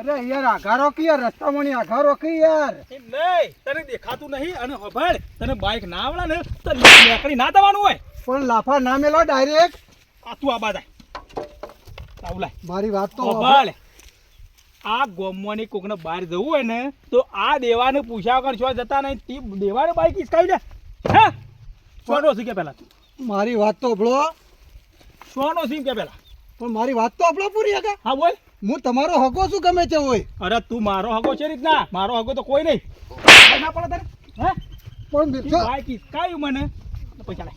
અરે યાર આઘારો કે યાર? રસ્તા મણી આઘારો કે યાર? નહીં તને દેખાતું નહીં અને હભાળ. તને બાઈક ના આવડે ને તો નીકળી ના દેવાનું હોય. પણ લાફા ના મેલો ડાયરેક્ટ આ તું આ બાદ આવું મારી વાત તો હભાળ. આ ગોમવાની કોકને બહાર જવું હોય ને તો આ દેવાને પૂછ્યા વગર છો જતા નહીં તે દેવાને બાઈક ઇસકાવી દે. હે? સોનો સી કે પેલા? મારી વાત તો આપણો સોનો સી કે પહેલા પણ મારી વાત તો આપણો પૂરી હકે હા બોલ. હું તમારો હકો શું ગમે છે હોય અરે તું મારો હગો છે રીતના? મારો હગો તો કોઈ નહીં. ના પડે તને. હે? પણ ઈ જો. બાઈક ઈસકાયું મને પૈસા લે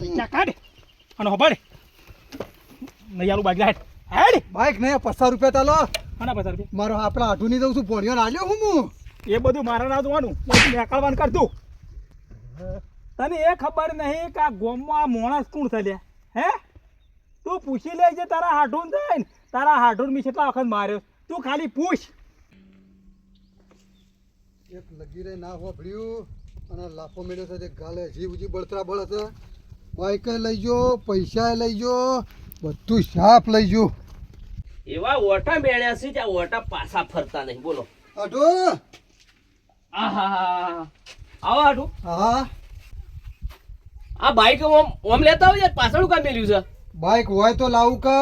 પૈસા કાઢ. અને હબાડે નહીં આલું લાય. હેડ. બાઈક નહીં પચાસ રૂપિયા તાલો હા પચાસ રૂપિયા? મારો આપણા આઢુની દઉં છું ભણ્યો આલ્યો હું હું. એ બધું મારા ના જોવાનું. નીકળવાનું કરતું તને એ ખબર નહીં કે આ ગોમમાં આ માણસ કોણ છે હે? તું પૂછી લેજે તારા હાઠું થાય ને. તારા હાઠું મી કેટલા વખત માર્યો. તું ખાલી પૂછ. એક લગી રે ના હોભળ્યું અને લાફો મેળ્યો છે જે ગાલે જીવ ઉજી બળતરા બળ છે બાઈક લઈ જો પૈસા લઈ જો બધું સાફ લઈ જો એવા ઓટા મેળ્યા છે ત્યાં ઓટા પાછા ફરતા નહીં. બોલો. અઢો આહા આવો અઢો હા. આ બાઈક ઓમ ઓમ લેતા હોય પાછળ કામ મેલ્યું છે? બાઈક હોય તો લાવું કે?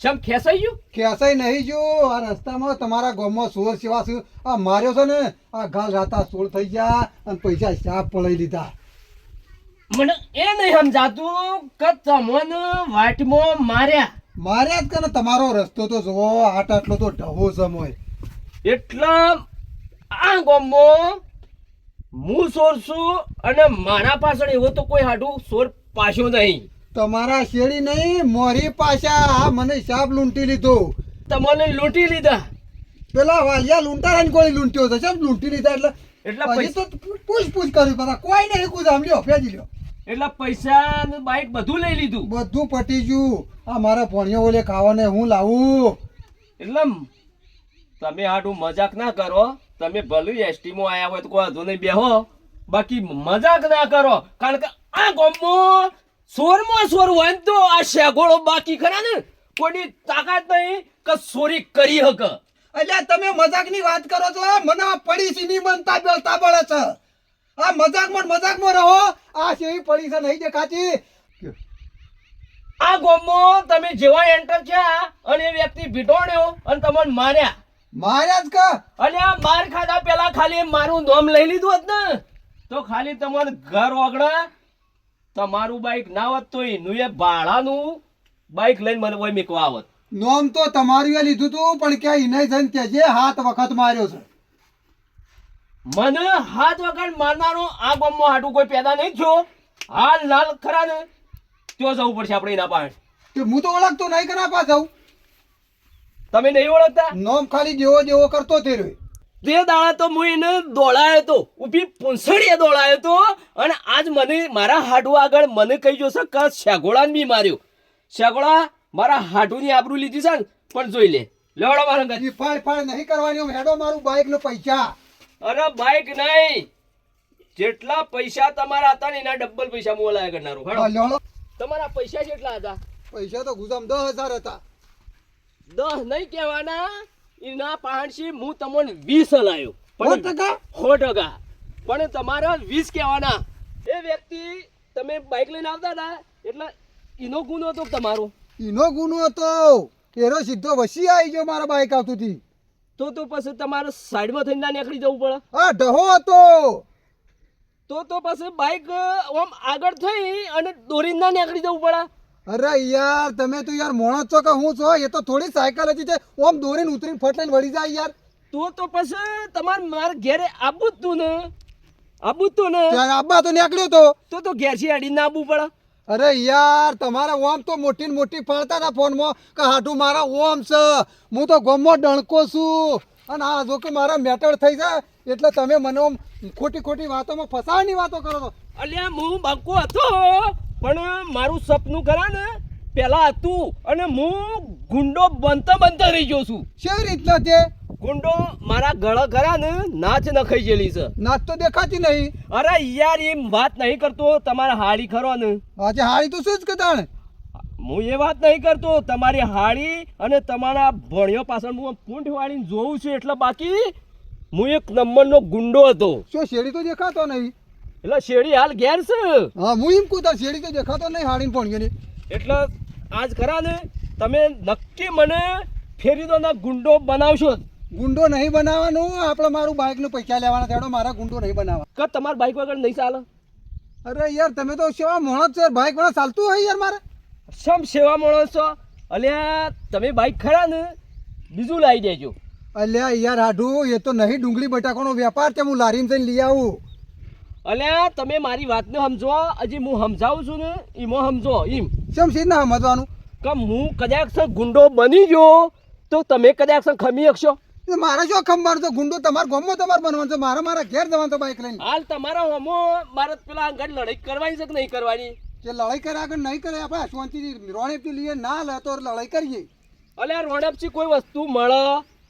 શમ ખેસાઈ ગયું? ખેસાઈ નહીં જો આ રસ્તામાં તમારા ગામમાં સોર સેવા શું આ માર્યો છે ને આ ગાલ રાતા સોળ થઈ ગયા અને પૈસા સાફ પડાઈ લીધા. મને એ નહીં સમજાતું કે તમને વાટમાં માર્યા. માર્યા જ કે તમારો રસ્તો તો જોવો આટ આટલો તો ઢવો સમય એટલે આ ગામમાં હું સોર છું અને મારા પાછળ એવો તો કોઈ હાડું સોર પાછો નહીં. તમારા શેરી નહીં મોરી પાછા આ મને સાપ લૂંટી લીધો. તમને લૂંટી લીધા? પેલા વાલિયા લૂંટારા કોઈ લૂંટ્યો હતો સાહેબ લૂંટી લીધા? એટલે એટલે પછી તો પૂછ પૂછ કર્યું બધા કોઈ નહીં કુદ આમ લ્યો ફેજી લ્યો. એટલે પૈસા ને બાઈક બધું લઈ લીધું? બધું પટી ગયું. આ મારા ભણ્યો ઓલે ખાવાને હું લાવું? એટલે તમે હાટું મજાક ના કરો. તમે ભલે એસટીમાં આવ્યા હોય તો કોઈ વાંધો નહીં બેહો. બાકી મજાક ના કરો. કારણ કે આ ગામમાં સોરમાં સોર હોય તો આ શેગોળો બાકી ખરા ને? કોની તાકાત નહીં કે સોરી કરી હક. એટલે તમે મજાકની વાત કરો છો મને પડી નહીં બનતા બેલતા પડે છે. આ મજાકમાં ને મજાકમાં રહો આ સેવી પડી છે નહીં દેખાતી. આ ગોમો તમે જેવા એન્ટર થયા અને એ વ્યક્તિ ભીટોણ્યો અને તમને માર્યા. માર્યા જ કે? અને આ માર ખાધા પેલા ખાલી મારું નામ લઈ લીધું હતું ને તો ખાલી તમારું ઘર ઓગળે તમારું બાઈક ના હોત તો એનું એ ભાડાનું બાઈક લઈને મને કોઈ મીકવા આવત. નોમ તો તમારું એ લીધું તું પણ કે એને જઈને કે જે હાથ વખત માર્યો છે. મને હાથ વખત મારનારો આ ગામમાં હાટું કોઈ પેદા નહીં થયો. હાલ લાલ ખરા ને ત્યાં જવું પડશે આપણે એના પાસે. તે હું તો ઓળખતો નહીં કના પાસે જાઉં તમે નહીં ઓળખતા? નોમ ખાલી જેવો જેવો કરતો તે રહ્યો. તે દાડા તો હું એને દોડાયો તો ઊભી પૂંસળીએ દોડાયો તો અને આજ મને મારા હાડું આગળ મને કહી જોશે કે શેગોળાને બી માર્યો. શેગોળા મારા હાડુની આબરૂ લીધી છે પણ જોઈ લે. લેવડો મારો ઘર ફાળ ફાળ નહીં કરવાની હેડો મારું બાઈક નો પૈસા. અરે બાઈક નહીં. જેટલા પૈસા તમારા હતા ને એના ડબલ પૈસા મોલાયા કરનારો. હેડો. તમારા પૈસા કેટલા હતા? પૈસા તો ગુજામ દસ હજાર હતા. દસ નહીં કહેવાના. એના પાંચસી હું તમને વીસ લાયો. પણ ટકા? સો ટકા. પણ તમારા વીસ કહેવાના. એ વ્યક્તિ તમે બાઇક લઈને આવતા હતા એટલે એનો ગુનો હતો તમારો? ઇનો ગુનો હતો. એનો સીધો વસી આવી ગયો મારા બાઈક આવતું હતી તો તો પછી તમારે સાઈડમાં થઈને ના નીકળી જવું પડે. હા ઢહો હતો. તો તો પછી બાઇક આમ આગળ થઈ અને દોરીને ના નીકળી જવું પડે. અરે યાર તમે તો યાર મોણસ છો કે હું છો? એ તો થોડી સાયકલ હતી છે. ઓમ દોરીને ઉતરીને ફટ લઈને વળી જાય યાર. તો તો પછી તમારે માર ઘેરે આબુ તું ને. આબુ તું ને. આબા તો નીકળ્યો તો. તો તો ઘેરથી અડીને ના આવવું પડે. અરે યાર તમારા ઓમ તો મોટી ને મોટી ફાળતા હતા ફોનમાં કે હાટું મારા ઓમ છે. હું તો ગમો ડણકો છું. અને આ જો કે મારા મેટર થઈ જાય એટલે તમે મને ઓમ ખોટી ખોટી વાતોમાં ફસાવાની વાતો કરો છો. અલ્યા હું બાકો હતો. પણ મારું સપનું ખરા ને પેલા હતું અને હું ગુંડો બનતો બનતો રહી ગયો છું. કેવી રીતના છે? ગુંડો મારા ગળા ખરા ને નાચ નખાઈ જેલી છે. નાચ તો દેખાતી નહીં. અરે યાર એમ વાત નહીં કરતો તમારા હાડી ખરો ને આજે હાડી તો શું જ કદાણ? હું એ વાત નહીં કરતો તમારી હાળી અને તમારા ભણ્યો પાછળ હું પૂંઠ વાળીને જોઉં છું એટલે બાકી હું એક નંબરનો ગુંડો હતો. શું શેરી તો દેખાતો નહીં? એટલે શેડી હાલ ઘેર છે. હા હું એમ કહું શેડી તો દેખાતો નહીં હાડીને પણ એટલે આજ ખરા ને તમે નક્કી મને ફેરી દો ના ગુંડો બનાવશો ગુંડો નહીં બનાવવાનું આપણે મારું બાઇકનું પૈસા લેવાના તેડો મારા ગુંડો નહીં બનાવવા. કે તમારા બાઇક વગર નહીં ચાલે? અરે યાર તમે તો સેવા મોણો છે બાઇક વાળા ચાલતું હોય યાર મારે. સમ સેવા મોણો છો? અલ્યા તમે બાઇક ખરા ને બીજું લાવી દેજો. અલ્યા યાર હાડું એ તો નહીં ડુંગળી બટાકાનો વેપાર છે હું લારીમાં જઈને લઈ આવું. અલ્યા તમે મારી વાતને સમજો હજી હું સમજાવું છું ને એમાં સમજો એમ કેમ છે ના સમજવાનું? કે હું કદાચ ગુંડો બની ગયો તો તમે કદાચ ખમી શકશો મારે શું ખંભાર તો ગુંડો તમારે ગોમો તમારે બનવાનું છે. મારે મારા ઘેર જવાનું તો બાઇક લઈને. હાલ તમારા હોમો મારે પેલા આગળ લડાઈ કરવાની છે કે નહીં કરવાની? જે લડાઈ કરે આગળ નહીં કરે? આપણે શાંતિથી રોણેપથી લઈએ ના લે તો લડાઈ કરીએ. અલ્યા રોણપથી કોઈ વસ્તુ મળે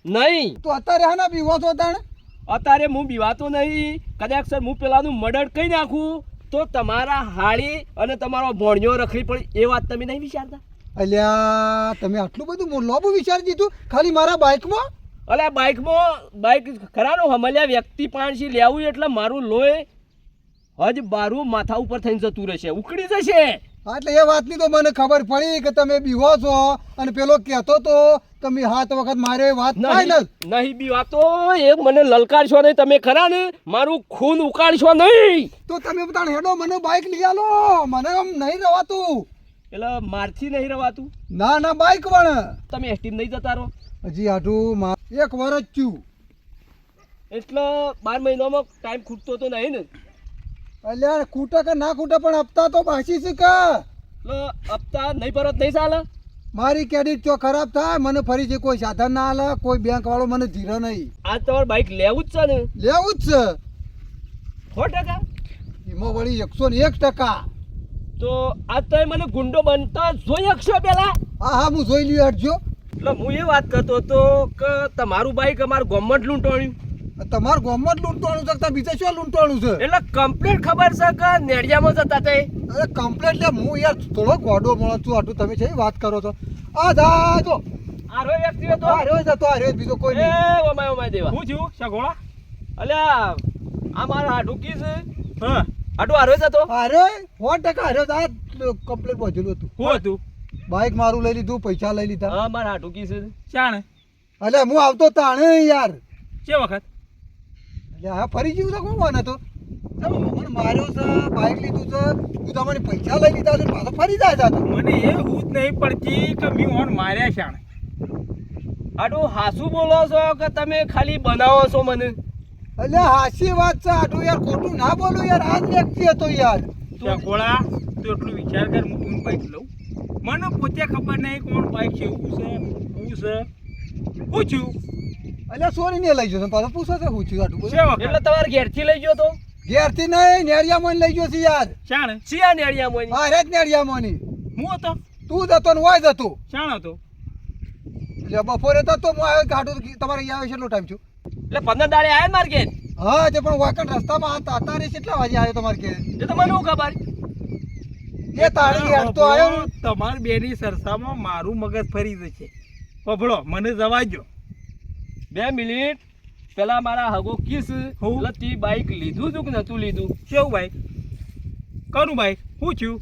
નહીં. તો અત્યારે હા ના પીવો તો તાણે? અત્યારે હું બીવાતો નહીં. કદાચ સર હું પેલાનું મર્ડર કહી નાખું તો તમારા હાળી અને તમારો ભોણિયો રખડી પડે એ વાત તમે નહીં વિચારતા? અલ્યા તમે આટલું બધું લોબુ વિચારી દીધું? ખાલી મારા બાઇકમાં? અલ્યા બાઇકમાં બાઇક ખરાનો હમલ્યા વ્યક્તિ પાણસી લેવું એટલે મારું લોહી હજ બારું માથા ઉપર થઈને જતું રહેશે. ઉકળી જશે. હા, એટલે એ વાતની તો મને ખબર પડી કે તમે બીવો છો અને પેલો કહેતો તો તમે હાથ વખત મારે વાત ફાઈનલ નહીં બીવાતો એ મને લલકારશો નહીં. તમે ખરા ને? મારું ખૂન ઉકાળશો નહીં. તો તમે બધા હેડો મને બાઇક લઈ આલો. મને આમ નહીં રવાતું. એટલે મારથી નહીં રવાતું? ના ના બાઇક પણ. તમે એસટી નહીં જતા રહો. હજી આટું એક વર્ષ થયું. એટલે બાર મહિનામાં ટાઈમ ખૂટતો તો નહીં ને? અલ્યા કૂટા કે ના કૂટા પણ હપ્તા તો પાછી છે કે? હપ્તા નહીં પરત નહીં ચાલે? મારી ક્રેડિટ જો ખરાબ થાય મને ફરીથી કોઈ સાધન ના આલે કોઈ બેંક વાળો મને ધીરો નહીં. આ તમારે બાઇક લેવું જ છે ને? લેવું જ છે. સો ટકા? એમાં વળી એકસો ને એક ટકા. તો આજ તમે મને ગુંડો બનતા જોઈ શકશો પેલા? હા હા હું જોઈ લ્યો હટજો એટલે હું એ વાત કરતો હતો કે તમારું બાઈક અમારું ગવર્મેન્ટ લૂંટવાણ્યું તમારું ગામમાં જ લૂંટવાનું છે કે બીજે શું લૂંટવાનું છે? એટલે કમ્પ્લેટ ખબર છે કે નેડિયામાં જતા તે? અરે કમ્પ્લેટ લે હું યાર થોડો ગોડો મળો છું આટલું તમે છે વાત કરો છો. આ જા જો. આરો વ્યક્તિ હતો આરો જ જતો આરો બીજો કોઈ એ નહીં ઓમાય ઓમાય દેવા. હું છું સગોળા અલ્યા આ મારા હાડું કી છે? હા. હાડું આરો જ હતો? આરો રહ્યો સો ટકા આ કમ્પ્લેટ પહોંચેલું હતું. હું હતું? બાઈક મારું લઈ લીધું પૈસા લઈ લીધા. હા મારા હાડું કી છે. ચાણે અલે હું આવતો તાણે યાર. કે વખત? એટલે ફરી ગયું છે કોણ વાને તો તમે મને માર્યો છે બાઇક લીધું છે તું તમારે પૈસા લઈ લીધા છે પાછો ફરી જાય છે તો. મને એ હું જ નહીં પડતી કે મેં માર્યા શાણે. આટલું હાસું બોલો છો કે તમે ખાલી બનાવો છો મને? એટલે હાસી વાત છે આટલું યાર ખોટું ના બોલું યાર આ વ્યક્તિ હતો યાર. તું એટલું વિચાર કર હું કોણ લઉં? મને પોતે ખબર નહીં કોણ બાઈક છે એવું છે હું છે. પૂછ્યું એટલે સોરી ને લઈ જશે પાછો પૂછો છે હું છું આટલું એટલે તમારે તમારે ઘેરથી લઈ ગયો તો? ઘેરથી નહીં નેડિયામાં લઈ ગયો છે યાર. ચાણ સિયા નેડિયામાં હા રે જ નેડિયામાં ની હું હતો? તું જતો ને હોય જતો શાણ હતો? એટલે બપોરે તો તો હું આવ્યો ગાડું તમારે અહીંયા આવે છે એટલો ટાઈમ છું. એટલે પંદર દાડે આવે મારે ઘેર? હા તે પણ વાકણ રસ્તામાં હતા તારે કેટલા વાગે આવ્યો તમારે ઘેર? એ તો મને શું ખબર? એ તાળી ઘેર તો આવ્યો. તમારી બેની સરસામાં મારું મગજ ફરી જશે. પફળો મને જવા દો બે મિનિટ. પેલા મારા હગો કિસ. હું? લતી બાઈક લીધું તું કે નતું લીધું? કેવું બાઈક? કોનું બાઈક. શું થયું?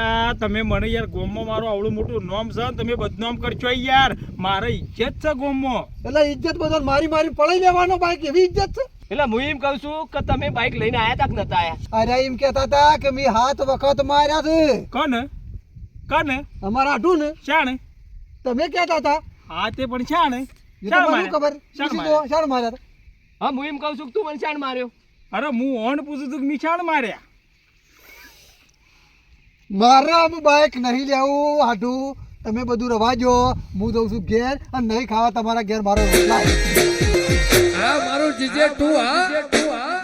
આ તમે મને યાર ગોમમાં મારું આવડું મોટું નોમ છે ને તમે બદનામ કરશો યાર. મારે ઇજ્જત છે ગોમમાં. એટલે ઇજ્જત બધો મારી મારી પડાઈ લેવાનો બાઈક એવી ઇજ્જત છે? એટલે હું એમ કહું છું કે તમે બાઈક લઈને આયા તા કે નતા આયા? અરે એમ કહેતા હતા કે મેં હાથ વખત માર્યા છે. કોને? કોને? અમારા આઢું ને શાણે? તમે કહેતા હતા. હા તે પણ છે ને. તો ખબર. શાણ પૂછી જુઓ, શાણ માર્યા હા હું એમ કહું છું તું મને શાણ માર્યો. અરે હું ઓન પૂછું છું મી શાણ માર્યા? મારે આમ બાઈક નહીં લેવું આઢું તમે બધું રવાજો હું જઉં છું ઘેર અને નહીં ખાવા તમારા ઘેર મારો રોટલા. હા મારું જીજે તું હા.